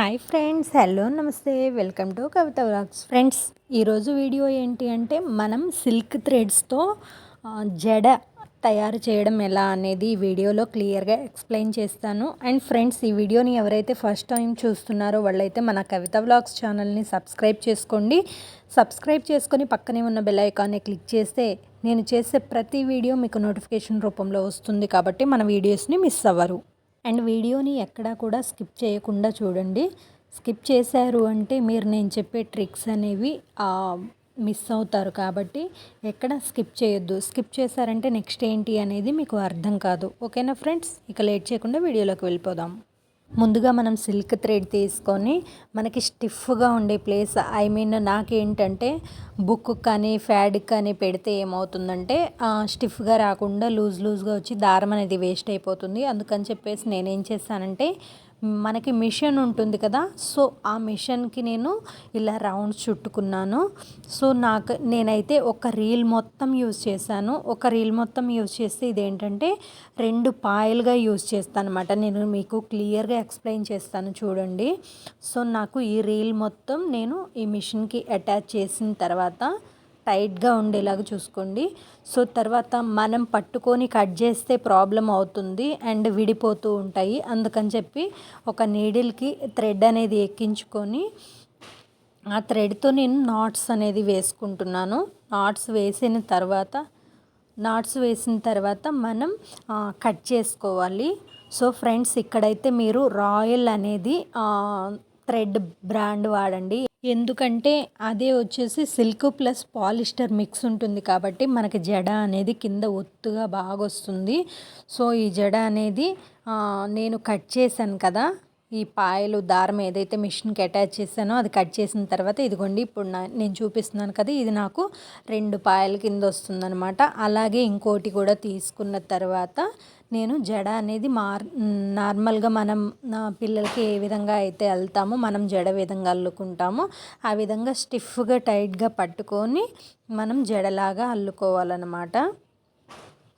Hi friends hello నమస్తే. Welcome to Kavitha vlogs. Friends ఈరోజు video ఏంటి అంటే మనం సిల్క్ థ్రెడ్స్తో జడ తయారు చేయడం ఎలా అనేది ఈ వీడియోలో క్లియర్గా ఎక్స్ప్లెయిన్ చేస్తాను. అండ్ ఫ్రెండ్స్ ఈ వీడియోని ఎవరైతే ఫస్ట్ టైం చూస్తున్నారో వాళ్ళైతే మన కవిత వ్లాగ్స్ ఛానల్ని సబ్స్క్రైబ్ చేసుకోండి. సబ్స్క్రైబ్ చేసుకొని పక్కనే ఉన్న బెల్ ఐకాన్ని క్లిక్ చేస్తే నేను చేసే ప్రతి వీడియో మీకు నోటిఫికేషన్ రూపంలో వస్తుంది కాబట్టి మన వీడియోస్ని మిస్ అవ్వరు. అండ్ వీడియోని ఎక్కడా కూడా స్కిప్ చేయకుండా చూడండి. స్కిప్ చేశారు అంటే మీరు నేను చెప్పే ట్రిక్స్ అనేవి మిస్ అవుతారు కాబట్టి ఎక్కడ స్కిప్ చేయొద్దు. స్కిప్ చేశారంటే నెక్స్ట్ ఏంటి అనేది మీకు అర్థం కాదు. ఓకేనా ఫ్రెండ్స్? ఇక లేట్ చేయకుండా వీడియోలోకి వెళ్ళిపోదాం. ముందుగా మనం సిల్క్ థ్రెడ్ తీసుకొని మనకి స్టిఫ్గా ఉండే ప్లేస్ ఐ మీన్ నాకేంటంటే బుక్ కానీ ఫ్యాడ్ కానీ పెడితే ఏమవుతుందంటే స్టిఫ్గా రాకుండా లూజ్ లూజ్గా వచ్చి దారం అనేది వేస్ట్ అయిపోతుంది. అందుకని చెప్పేసి నేనేం చేశానంటే మనకి మిషన్ ఉంటుంది కదా సో ఆ మిషన్కి నేను ఇలా రౌండ్ చుట్టుకున్నాను. సో నాకు నేనైతే ఒక రీల్ మొత్తం యూజ్ చేశాను. ఒక రీల్ మొత్తం యూజ్ చేస్తే ఇదేంటంటే రెండు పాయలుగా యూజ్ చేస్తాను అనమాట నేను మీకు క్లియర్గా ఎక్స్ప్లెయిన్ చేస్తాను చూడండి. సో నాకు ఈ రీల్ మొత్తం నేను ఈ మిషన్కి అటాచ్ చేసిన తర్వాత టైట్గా ఉండేలాగా చూసుకోండి. సో తర్వాత మనం పట్టుకొని కట్ చేస్తే ప్రాబ్లం అవుతుంది అండ్ విడిపోతూ ఉంటాయి. అందుకని చెప్పి ఒక నీడిల్కి థ్రెడ్ అనేది ఎక్కించుకొని ఆ థ్రెడ్తో నేను నాట్స్ అనేది వేసుకుంటున్నాను. నాట్స్ వేసిన తర్వాత నాట్స్ వేసిన తర్వాత మనం కట్ చేసుకోవాలి. సో ఫ్రెండ్స్ ఇక్కడైతే మీరు రాయల్ అనేది థ్రెడ్ బ్రాండ్ వాడండి. ఎందుకంటే అదే వచ్చేసి సిల్క్ ప్లస్ పాలిస్టర్ మిక్స్ ఉంటుంది కాబట్టి మనకి జడ అనేది కింద ఒత్తుగా బాగా వస్తుంది సో ఈ జడ అనేది నేను కట్ చేశాను కదా. ఈ పాయలు దారం ఏదైతే మిషన్కి అటాచ్ చేశానో అది కట్ చేసిన తర్వాత ఇదిగోండి ఇప్పుడు నా నేను చూపిస్తున్నాను కదా ఇది నాకు రెండు పాయల కింద వస్తుందనమాట అలాగే ఇంకోటి కూడా తీసుకున్న తర్వాత నేను జడ అనేది మార్ నార్మల్గా మనం పిల్లలకి ఏ విధంగా అయితే వెళ్తామో మనం జడ విధంగా అల్లుకుంటామో ఆ విధంగా స్టిఫ్గా టైట్గా పట్టుకొని మనం జడలాగా అల్లుకోవాలన్నమాట.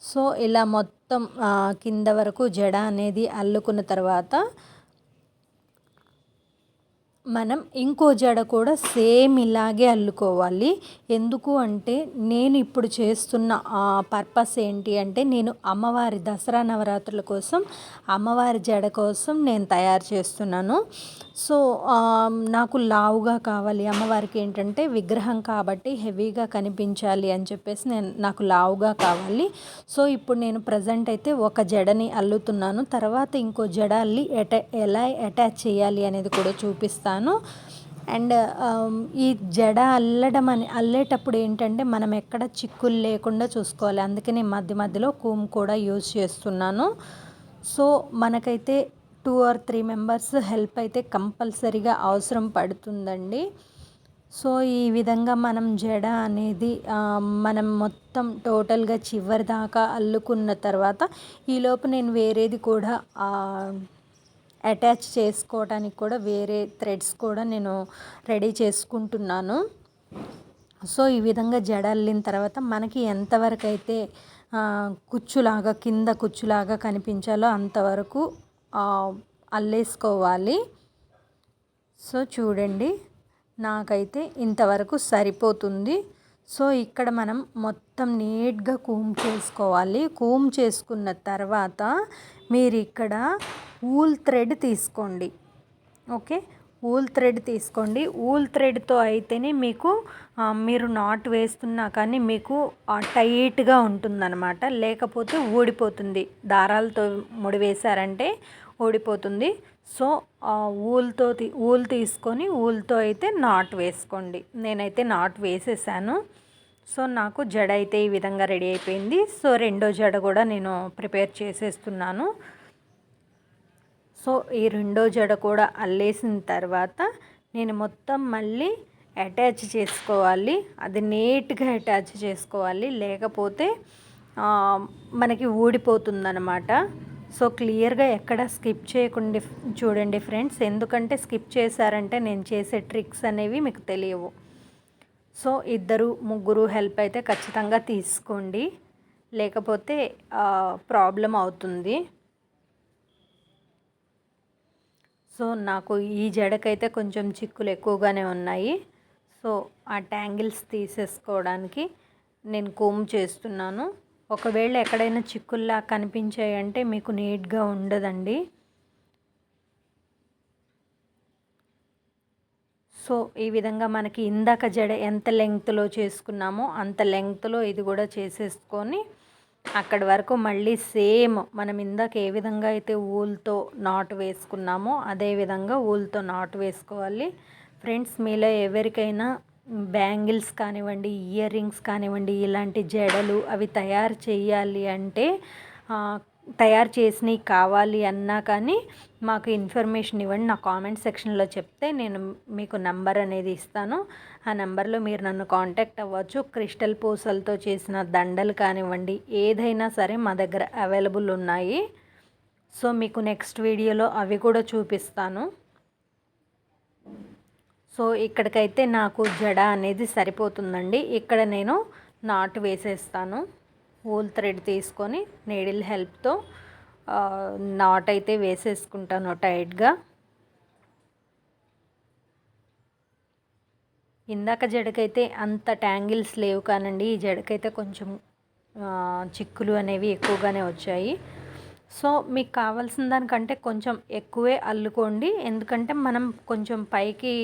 సో ఇలా మొత్తం కింద వరకు జడ అనేది అల్లుకున్న తర్వాత మనం ఇంకో జడ కూడా సేమ్ ఇలాగే అల్లుకోవాలి. ఎందుకు అంటే నేను ఇప్పుడు చేస్తున్న పర్పస్ ఏంటి అంటే నేను అమ్మవారి దసరా నవరాత్రుల కోసం అమ్మవారి జడ కోసం నేను తయారు చేస్తున్నాను. సో నాకు లావుగా కావాలి. అమ్మవారికి ఏంటంటే విగ్రహం కాబట్టి హెవీగా కనిపించాలి అని చెప్పేసి నేను నాకు లావుగా కావాలి. సో ఇప్పుడు నేను ప్రజెంట్ అయితే ఒక జడని అల్లుతున్నాను. తర్వాత ఇంకో జడ అల్లి ఎట ఎలా అటాచ్ చేయాలి అనేది కూడా చూపిస్తాను. అండ్ ఈ జడ అల్లడం అని అల్లేటప్పుడు ఏంటంటే మనం ఎక్కడ చిక్కులు లేకుండా చూసుకోవాలి. అందుకని మధ్య మధ్యలో కూమ్ కూడా యూజ్ చేస్తున్నాను. సో మనకైతే two or three members help అయితే కంపల్సరీగా అవసరం పడుతుందండి. సో ఈ విధంగా మనం జడ అనేది మనం మొత్తం టోటల్గా చివరి దాకా అల్లుకున్న తర్వాత ఈలోపు నేను వేరేది కూడా అటాచ్ చేసుకోవడానికి కూడా వేరే థ్రెడ్స్ కూడా నేను రెడీ చేసుకుంటున్నాను. సో ఈ విధంగా జడ అల్లిన తర్వాత మనకి ఎంతవరకు అయితే కుచ్చులాగా కింద కుచ్చులాగా కనిపించాలో అంతవరకు అల్లేసుకోవాలి. సో చూడండి నాకైతే ఇంతవరకు సరిపోతుంది. సో ఇక్కడ మనం మొత్తం నీట్గా కూమ్ చేసుకోవాలి. కూమ్ చేసుకున్న తర్వాత మీరు ఇక్కడ ఊల్ థ్రెడ్ తీసుకోండి. ఓకే? ఊల్ థ్రెడ్ తీసుకోండి. ఊల్ థ్రెడ్తో అయితేనే మీకు మీరు నాట్ వేస్తున్నా కానీ మీకు టైట్గా ఉంటుందన్నమాట. లేకపోతే ఊడిపోతుంది. దారాలతో ముడివేశారంటే ఊడిపోతుంది. సో ఊల్తో ఊల్ తీసుకొని ఊల్తో అయితే నాట్ వేసుకోండి. నేనైతే నాట్ వేసేసాను. సో నాకు జడ అయితే ఈ విధంగా రెడీ అయిపోయింది. సో రెండో జడ కూడా నేను ప్రిపేర్ చేసేస్తున్నాను. సో ఈ రెండో జడ కూడా అల్లేసిన తర్వాత నేను మొత్తం మళ్ళీ అటాచ్ చేసుకోవాలి. అది నీట్గా అటాచ్ చేసుకోవాలి. లేకపోతే మనకి ఊడిపోతుందన్నమాట. సో క్లియర్గా ఎక్కడ స్కిప్ చేయకుండా చూడండి ఫ్రెండ్స్ ఎందుకంటే స్కిప్ చేశారంటే నేను చేసే ట్రిక్స్ అనేవి మీకు తెలియవు. సో ఇద్దరు ముగ్గురు హెల్ప్ అయితే ఖచ్చితంగా తీసుకోండి. లేకపోతే ప్రాబ్లం అవుతుంది. సో నాకు ఈ జడకైతే కొంచెం చిక్కులు ఎక్కువగానే ఉన్నాయి. సో ఆ ట్యాంగిల్స్ తీసేసుకోవడానికి నేను కోమ్ చేస్తున్నాను. ఒకవేళ ఎక్కడైనా చిక్కుల్లా కనిపించాయంటే మీకు నీట్గా ఉండదండి. సో ఈ విధంగా మనకి ఇందాక జడ ఎంత లెంగ్త్లో చేసుకున్నామో అంత లెంగ్త్లో ఇది కూడా చేసేసుకొని అక్కడి వరకు మళ్ళీ సేమ్ మనం ఇందాక ఏ విధంగా అయితే ఊల్తో నాట్ వేసుకున్నామో అదే విధంగా ఊల్తో నాట్ వేసుకోవాలి. ఫ్రెండ్స్ మీలో ఎవరికైనా బ్యాంగిల్స్ కానివ్వండి ఇయర్ రింగ్స్ కానివ్వండి ఇలాంటి జడలు అవి తయారు చేయాలి అంటే తయారు చేసినవి కావాలి అన్నా కానీ మాకు ఇన్ఫర్మేషన్ ఇవ్వండి. నా కామెంట్ సెక్షన్లో చెప్తే నేను మీకు నంబర్ అనేది ఇస్తాను. ఆ నెంబర్లో మీరు నన్ను కాంటాక్ట్ అవ్వచ్చు. క్రిస్టల్ పూసలతో చేసిన దండలు కానివ్వండి ఏదైనా సరే మా దగ్గర అవైలబుల్ ఉన్నాయి. సో మీకు నెక్స్ట్ వీడియోలో అవి కూడా చూపిస్తాను. సో ఇక్కడికైతే నాకు జడ అనేది సరిపోతుందండి. ఇక్కడ నేను నాటు వేసేస్తాను. హోల్ థ్రెడ్ తీసుకొని నీడిల్ హెల్ప్తో నాట్ అయితే వేసేసుకుంటాను టైట్గా ఇందాక జడకైతే అంత ట్యాంగిల్స్ లేవు కానండి ఈ జడకైతే కొంచెం చిక్కులు అనేవి ఎక్కువగానే వచ్చాయి. సో మీకు కావాల్సిన దానికంటే కొంచెం ఎక్కువే అల్లుకోండి. ఎందుకంటే మనం కొంచెం పైకి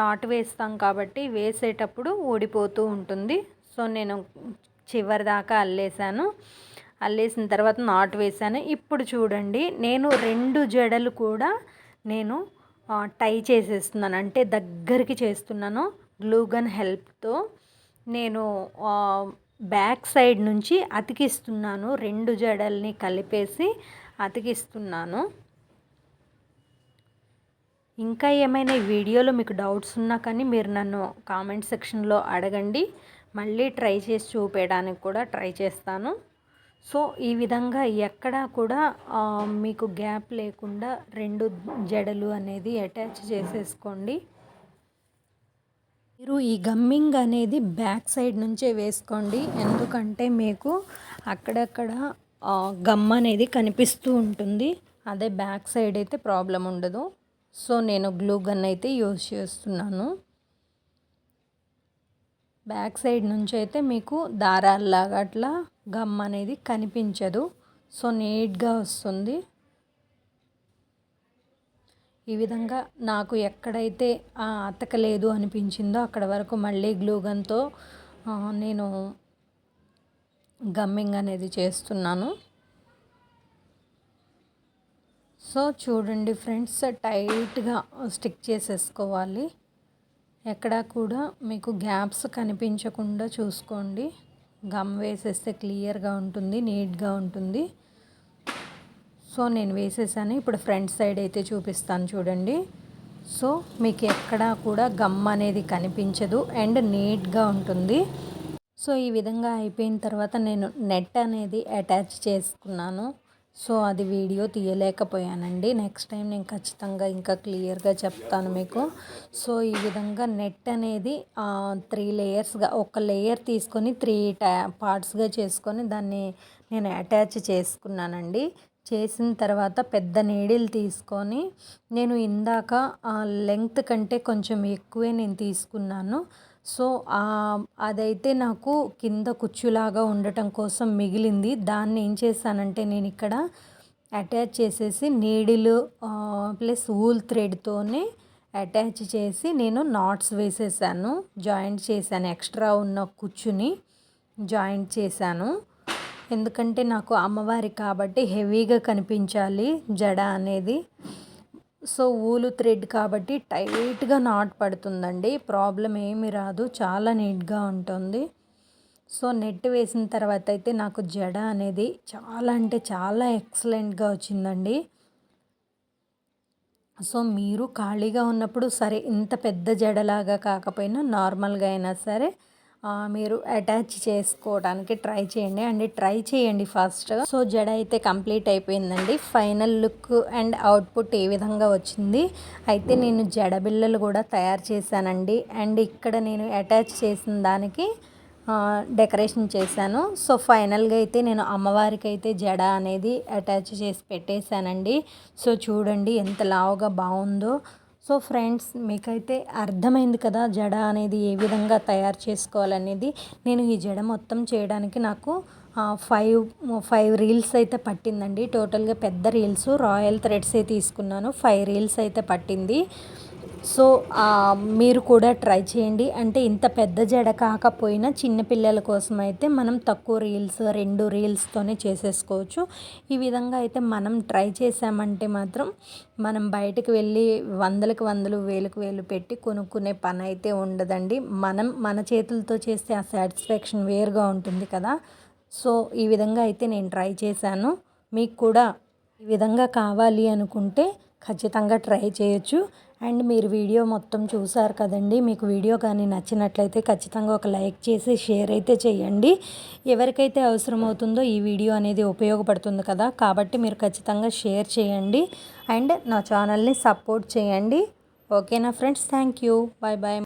నాటు వేస్తాం కాబట్టి వేసేటప్పుడు ఊడిపోతూ ఉంటుంది. సో నేను చివరి దాకా అల్లేసాను అల్లేసిన తర్వాత నాటు వేసాను ఇప్పుడు చూడండి నేను రెండు జడలు కూడా నేను టై చేసేస్తున్నాను. అంటే దగ్గరికి చేస్తున్నాను గ్లూగన్ హెల్ప్తో. నేను బ్యాక్ సైడ్ నుంచి అతికిస్తున్నాను. రెండు జడల్ని కలిపేసి అతికిస్తున్నాను. ఇంకా ఏమైనా వీడియోలో మీకు డౌట్స్ ఉన్నా కానీ మీరు నన్ను కామెంట్ సెక్షన్లో అడగండి. మళ్ళీ ట్రై చేసి చూపేయడానికి కూడా ట్రై చేస్తాను. సో ఈ విధంగా ఎక్కడా కూడా మీకు గ్యాప్ లేకుండా రెండు జడలు అనేది అటాచ్ చేసేసుకోండి. మీరు ఈ గమ్మింగ్ అనేది బ్యాక్ సైడ్ నుంచే వేసుకోండి. ఎందుకంటే మీకు అక్కడక్కడ గమ్ అనేది కనిపిస్తూ ఉంటుంది. అదే బ్యాక్ సైడ్ అయితే ప్రాబ్లం ఉండదు. సో నేను గ్లూ గన్ అయితే యూజ్ చేస్తున్నాను. బ్యాక్ సైడ్ నుంచి అయితే మీకు దారాల్లాగా అట్లా గమ్ అనేది కనిపించదు. సో నీట్గా వస్తుంది. ఈ విధంగా నాకు ఎక్కడైతే అతకలేదు అనిపించిందో అక్కడ వరకు మళ్ళీ గ్లూగన్తో నేను గమ్మింగ్ అనేది చేస్తున్నాను. సో చూడండి ఫ్రెండ్స్ టైట్గా స్టిక్ చేసేసుకోవాలి. ఎక్కడా కూడా మీకు గ్యాప్స్ కనిపించకుండా చూసుకోండి. గమ్ వేసేస్తే క్లియర్గా ఉంటుంది నీట్గా ఉంటుంది. సో నేను వేసేసాను. ఇప్పుడు ఫ్రంట్ సైడ్ అయితే చూపిస్తాను చూడండి. సో మీకు ఎక్కడా కూడా గమ్ అనేది కనిపించదు అండ్ నీట్గా ఉంటుంది. సో ఈ విధంగా అయిపోయిన తర్వాత నేను నెట్ అనేది అటాచ్ చేసుకున్నాను. సో అది వీడియో తీయలేకపోయానండి. నెక్స్ట్ టైం నేను ఖచ్చితంగా ఇంకా క్లియర్గా చెప్తాను మీకు. సో ఈ విధంగా నెట్ అనేది త్రీ లేయర్స్గా ఒక లేయర్ తీసుకొని త్రీ టా పార్ట్స్గా చేసుకొని దాన్ని నేను అటాచ్ చేసుకున్నానండి. చేసిన తర్వాత పెద్ద నీడిల్ తీసుకొని నేను ఇందాక లెంగ్త్ కంటే కొంచెం ఎక్కువే నేను తీసుకున్నాను. సో అదైతే నాకు కింద కుచ్చులాగా ఉండటం కోసం మిగిలింది. దాన్ని ఏం చేశానంటే నేను ఇక్కడ అటాచ్ చేసేసి నీడిలు ప్లస్ ఊల్ థ్రెడ్తోనే అటాచ్ చేసి నేను నాట్స్ వేసేసాను. జాయింట్ చేశాను. ఎక్స్ట్రా ఉన్న కుచ్చుని జాయింట్ చేశాను. ఎందుకంటే నాకు అమ్మవారి కాబట్టి హెవీగా కనిపించాలి జడ అనేది. సో ఊలు థ్రెడ్ కాబట్టి టైట్గా నాట్ పడుతుందండి. ప్రాబ్లం ఏమి రాదు. చాలా నీట్గా ఉంటుంది. సో నెట్ వేసిన తర్వాత అయితే నాకు జడ అనేది చాలా అంటే చాలా ఎక్సలెంట్గా వచ్చిందండి. సో మీరు ఖాళీగా ఉన్నప్పుడు సరే ఇంత పెద్ద జడలాగా కాకపోయినా నార్మల్గా అయినా సరే మీరు అటాచ్ చేసుకోవడానికి ట్రై చేయండి. అండ్ ట్రై చేయండి ఫస్ట్ సో జడ అయితే కంప్లీట్ అయిపోయిందండి. ఫైనల్ లుక్ అండ్ అవుట్పుట్ ఏ విధంగా వచ్చింది? అయితే నేను జడ బిళ్ళలు కూడా తయారు చేశానండి. అండ్ ఇక్కడ నేను అటాచ్ చేసిన దానికి డెకరేషన్ చేశాను. సో ఫైనల్గా అయితే నేను అమ్మవారికి అయితే జడ అనేది అటాచ్ చేసి పెట్టేశానండి. సో చూడండి ఎంత లావుగా బాగుందో. సో ఫ్రెండ్స్ మీకైతే అర్థమైంది కదా జడ అనేది ఏ విధంగా తయారు చేసుకోవాలనేది. నేను ఈ జడ మొత్తం చేయడానికి నాకు ఫైవ్ ఫైవ్ రీల్స్ అయితే పట్టిందండి. టోటల్గా పెద్ద రీల్స్ రాయల్ థ్రెడ్స్ అయితే తీసుకున్నాను. ఫైవ్ రీల్స్ అయితే పట్టింది. సో మీరు కూడా ట్రై చేయండి. అంటే ఇంత పెద్ద జడ కాకపోయినా చిన్నపిల్లల కోసం అయితే మనం తక్కువ రీల్స్ రెండు రీల్స్తోనే చేసేసుకోవచ్చు. ఈ విధంగా అయితే మనం ట్రై చేసామంటే మాత్రం మనం బయటకు వెళ్ళి వందలకు వందలు వేలకు వేలు పెట్టి కొనుక్కునే పని అయితే ఉండదండి. మనం మన చేతులతో చేస్తే ఆ సాటిస్ఫాక్షన్ వేరుగా ఉంటుంది కదా. సో ఈ విధంగా అయితే నేను ట్రై చేశాను. మీకు కూడా ఈ విధంగా కావాలి అనుకుంటే ఖచ్చితంగా ట్రై చేయొచ్చు. అండ్ మీరు వీడియో మొత్తం చూసారు కదండి. మీకు వీడియో కానీ నచ్చినట్లయితే ఖచ్చితంగా ఒక లైక్ చేసి షేర్ అయితే చేయండి. ఎవరికైతే అవసరం అవుతుందో ఈ వీడియో అనేది ఉపయోగపడుతుంది కదా. కాబట్టి మీరు ఖచ్చితంగా షేర్ చేయండి. అండ్ నా ఛానల్ని సపోర్ట్ చేయండి. ఓకేనా friends? Thank you. Bye bye